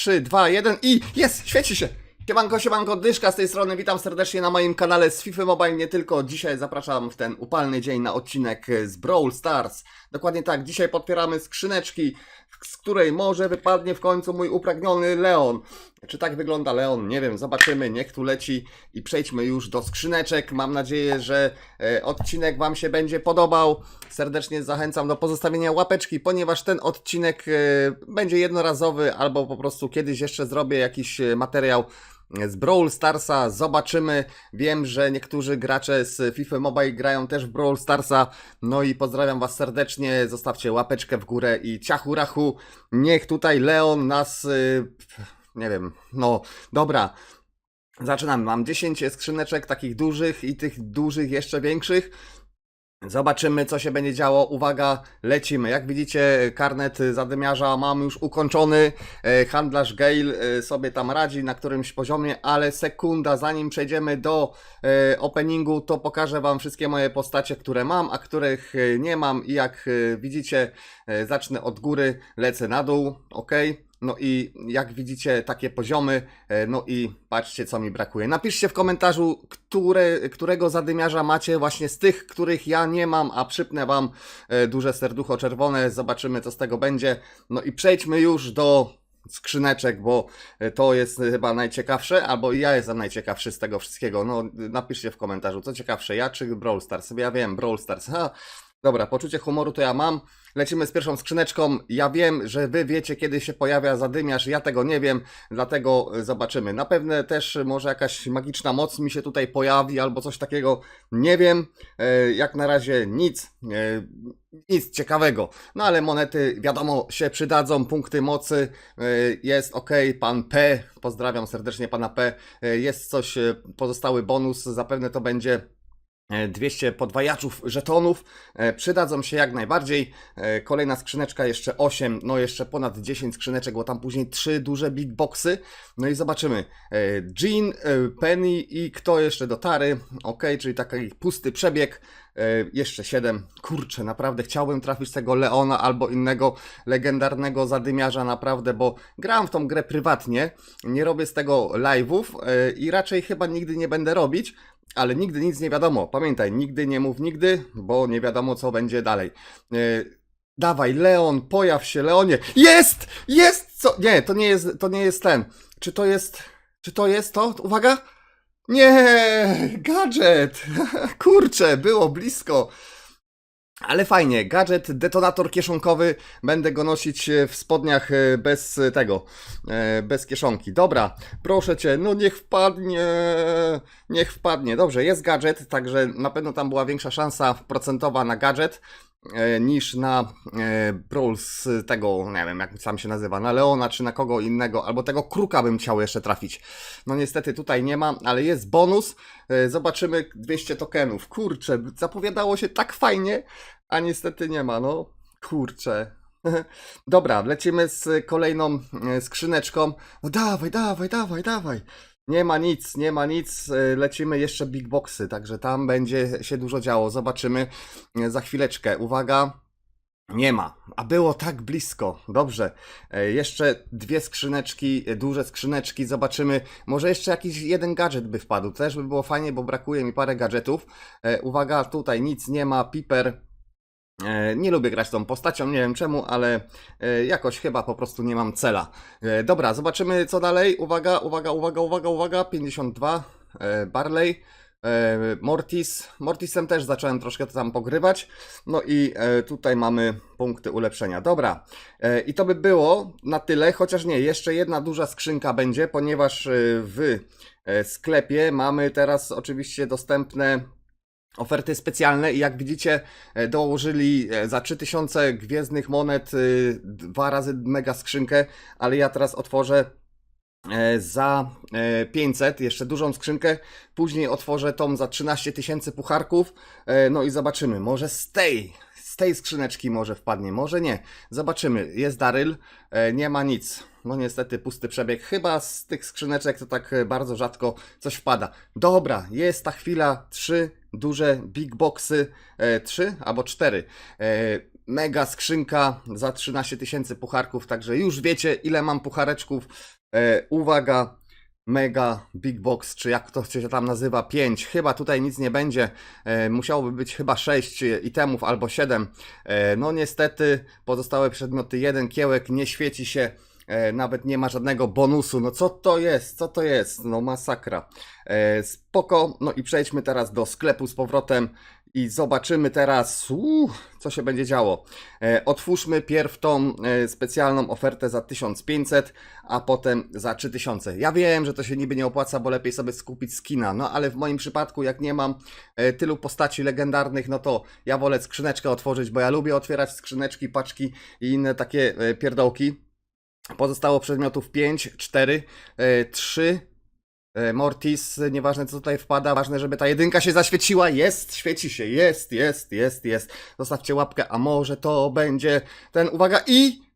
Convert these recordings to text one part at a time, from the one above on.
3, 2, 1 i jest! Świeci się! Siemanko, siemanko, Dyszka z tej strony, witam serdecznie na moim kanale z FIFA Mobile, nie tylko. Dzisiaj zapraszam w ten upalny dzień na odcinek z Brawl Stars. Dokładnie tak, dzisiaj podpieramy skrzyneczki, z której może wypadnie w końcu mój upragniony Leon. Czy tak wygląda Leon? Nie wiem, zobaczymy, niech tu leci i przejdźmy już do skrzyneczek. Mam nadzieję, że e, odcinek Wam się będzie podobał. Serdecznie zachęcam do pozostawienia łapeczki, ponieważ ten odcinek e, będzie jednorazowy albo po prostu kiedyś jeszcze zrobię jakiś e, materiał z Brawl Starsa. Zobaczymy. Wiem, że niektórzy gracze z FIFA Mobile grają też w Brawl Starsa. No i pozdrawiam Was serdecznie. Zostawcie łapeczkę w górę i ciachu rachu. Niech tutaj Leon nas. y, Nie wiem, no dobra. Zaczynamy. Mam 10 skrzyneczek takich dużych i tych dużych jeszcze większych. Zobaczymy, co się będzie działo. Uwaga, lecimy. Jak widzicie, karnet zadymiarza mam już ukończony. E, Handlarz Gale e, sobie tam radzi na którymś poziomie, ale sekunda, zanim przejdziemy do e, openingu, to pokażę Wam wszystkie moje postacie, które mam, a których nie mam. I jak widzicie, zacznę od góry, lecę na dół, ok? No i jak widzicie, takie poziomy, e, no i patrzcie, co mi brakuje. Napiszcie w komentarzu, które, którego zadymiarza macie właśnie z tych, których ja nie mam, a przypnę Wam e, duże serducho czerwone. Zobaczymy, co z tego będzie. No i przejdźmy już do skrzyneczek, bo e, to jest chyba najciekawsze, albo ja jestem najciekawszy z tego wszystkiego. No, napiszcie w komentarzu, co ciekawsze, ja czy Brawl Stars. Ja wiem, Brawl Stars. Ha. Dobra, poczucie humoru to ja mam. Lecimy z pierwszą skrzyneczką. Ja wiem, że wy wiecie, kiedy się pojawia zadymiarz. Ja tego nie wiem, dlatego e, zobaczymy. Na pewno też może jakaś magiczna moc mi się tutaj pojawi, albo coś takiego. Nie wiem. E, Jak na razie nic. e, Nic ciekawego. No ale monety, wiadomo, się przydadzą. Punkty mocy. Jest ok. Pan P. Pozdrawiam serdecznie pana P. Jest coś, pozostały bonus. Zapewne to będzie. E, 200 podwajaczów żetonów e, przydadzą się jak najbardziej. E, Kolejna skrzyneczka, jeszcze 8, no jeszcze ponad 10 skrzyneczek, bo tam później 3 duże big boxy. No i zobaczymy. E, Jean, e, Penny i kto jeszcze do Tary. Ok, czyli taki pusty przebieg. E, Jeszcze 7. Kurczę, naprawdę chciałbym trafić tego Leona albo innego legendarnego zadymiarza, naprawdę, bo gram w tą grę prywatnie. Nie robię z tego live'ów e, i raczej chyba nigdy nie będę robić ale nigdy nic nie wiadomo. Pamiętaj, nigdy nie mów nigdy, bo nie wiadomo, co będzie dalej. E, dawaj, Leon, pojaw się, Leonie. Jest! Jest! Co? Nie, to nie jest, to nie jest ten. Czy to jest, czy to jest to? Uwaga! Nie! Gadżet! Kurczę, było blisko. Ale fajnie, gadżet, detonator kieszonkowy, będę go nosić e, w spodniach e, bez e, tego, bez kieszonki. Dobra, proszę cię, no niech wpadnie, niech wpadnie. Dobrze, jest gadżet, także na pewno tam była większa szansa procentowa na gadżet niż na e, Brawl z tego, nie wiem jak sam się nazywa, na Leona czy na kogo innego, albo tego kruka bym chciał jeszcze trafić. No niestety tutaj nie ma, ale jest bonus. E, Zobaczymy 200 tokenów. Kurczę, zapowiadało się tak fajnie, a niestety nie ma, no kurczę. Dobra, lecimy z kolejną e, skrzyneczką. No dawaj, dawaj, dawaj, dawaj. Nie ma nic, nie ma nic. e, Lecimy jeszcze big boxy, także tam będzie się dużo działo. Zobaczymy e, za chwileczkę. Uwaga. Nie ma, a było tak blisko. Dobrze. E, Jeszcze dwie skrzyneczki, duże skrzyneczki, zobaczymy. Może jeszcze jakiś jeden gadżet by wpadł. Też by było fajnie, bo brakuje mi parę gadżetów. Uwaga, tutaj nic nie ma. Piper. E, Nie lubię grać tą postacią, nie wiem czemu, ale e, jakoś chyba po prostu nie mam cela. E, Dobra, zobaczymy co dalej. Uwaga, uwaga, uwaga, uwaga, uwaga. 52. e, Barley. Mortis. Mortisem też zacząłem troszkę tam pogrywać. No i tutaj mamy punkty ulepszenia. Dobra. I to by było na tyle, chociaż nie, jeszcze jedna duża skrzynka będzie, ponieważ w sklepie mamy teraz oczywiście dostępne oferty specjalne i jak widzicie e, dołożyli e, za 3000 gwiezdnych monet e, dwa razy mega skrzynkę, ale ja teraz otworzę e, za e, 500, jeszcze dużą skrzynkę, później otworzę tą za 13 tysięcy pucharków, no i zobaczymy, może z tej, z tej skrzyneczki może wpadnie, może nie, zobaczymy, jest Daryl, nie ma nic, no niestety pusty przebieg, chyba z tych skrzyneczek to tak bardzo rzadko coś wpada. Dobra, jest ta chwila, trzy duże big boxy, e, trzy albo cztery. E, mega skrzynka za 13 tysięcy pucharków, także już wiecie ile mam puchareczków. E, uwaga, mega big box, czy jak to się tam nazywa, 5. Chyba tutaj nic nie będzie. E, musiałoby być chyba 6 itemów albo 7. E, no niestety pozostałe przedmioty, jeden kiełek nie świeci się. E, nawet nie ma żadnego bonusu. No co to jest? Co to jest? No masakra. E, spoko. No i przejdźmy teraz do sklepu z powrotem i zobaczymy teraz, co się będzie działo. E, otwórzmy pierw tą e, specjalną ofertę za 1500, a potem za 3000. Ja wiem, że to się niby nie opłaca, bo lepiej sobie skupić skina, no ale w moim przypadku, jak nie mam e, tylu postaci legendarnych, no to ja wolę skrzyneczkę otworzyć, bo ja lubię otwierać skrzyneczki, paczki i inne takie e, pierdołki. Pozostało przedmiotów 5, 4, 3. e, Mortis, nieważne co tutaj wpada, ważne, żeby ta jedynka się zaświeciła. Jest, świeci się, jest, jest, jest, jest. Zostawcie łapkę, a może to będzie ten, uwaga, i...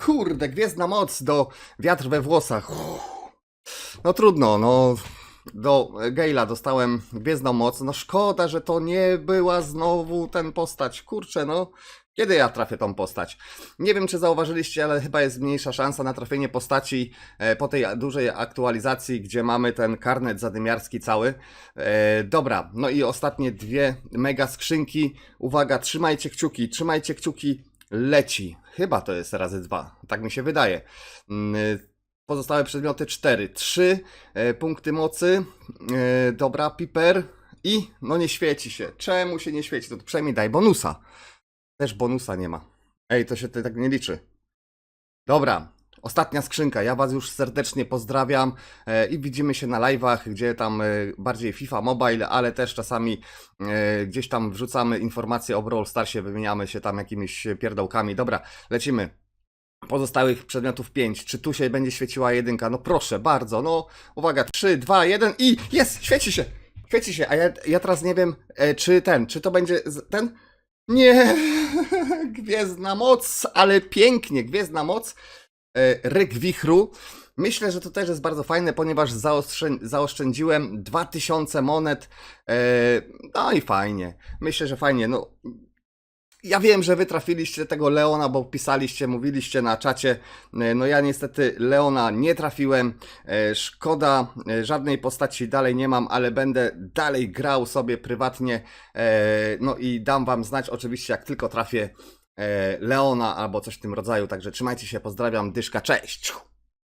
Kurde, gwiezdna moc do wiatr we włosach. No trudno, no... Do Gale'a dostałem gwiezdną moc. No szkoda, że to nie była znowu ten postać. Kurczę, no. Kiedy ja trafię tą postać? Nie wiem, czy zauważyliście, ale chyba jest mniejsza szansa na trafienie postaci e, po tej dużej aktualizacji, gdzie mamy ten karnet zadymiarski cały. E, dobra, no i ostatnie dwie mega skrzynki. Uwaga, trzymajcie kciuki, trzymajcie kciuki, leci. Chyba to jest razy dwa, tak mi się wydaje. Mm, Pozostałe przedmioty 4, 3 e, punkty mocy. E, dobra, piper. I no nie świeci się. Czemu się nie świeci? To przynajmniej daj bonusa. Też bonusa nie ma. Ej, to się tak nie liczy. Dobra, ostatnia skrzynka. Ja Was już serdecznie pozdrawiam e, i widzimy się na live'ach, gdzie tam e, bardziej FIFA Mobile, ale też czasami e, gdzieś tam wrzucamy informacje o Brawl Starsie, wymieniamy się tam jakimiś pierdołkami. Dobra, lecimy. Pozostałych przedmiotów 5. Czy tu się będzie świeciła jedynka? No proszę, bardzo. No, uwaga, 3, 2, 1 i jest! Świeci się! Świeci się, a ja, ja teraz nie wiem, czy ten, czy to będzie ten? Nie! Gwiezdna moc, ale pięknie, gwiezdna moc. E, Ryk wichru. Myślę, że to też jest bardzo fajne, ponieważ zaoszczę- zaoszczędziłem 2000 monet. E, no i fajnie. Myślę, że fajnie. No, ja wiem, że wy trafiliście tego Leona, bo pisaliście, mówiliście na czacie. E, No ja niestety Leona nie trafiłem. E, Szkoda, e, żadnej postaci dalej nie mam, ale będę dalej grał sobie prywatnie. No i dam wam znać oczywiście, jak tylko trafię Leona albo coś w tym rodzaju. Także trzymajcie się, pozdrawiam, dyszka, cześć!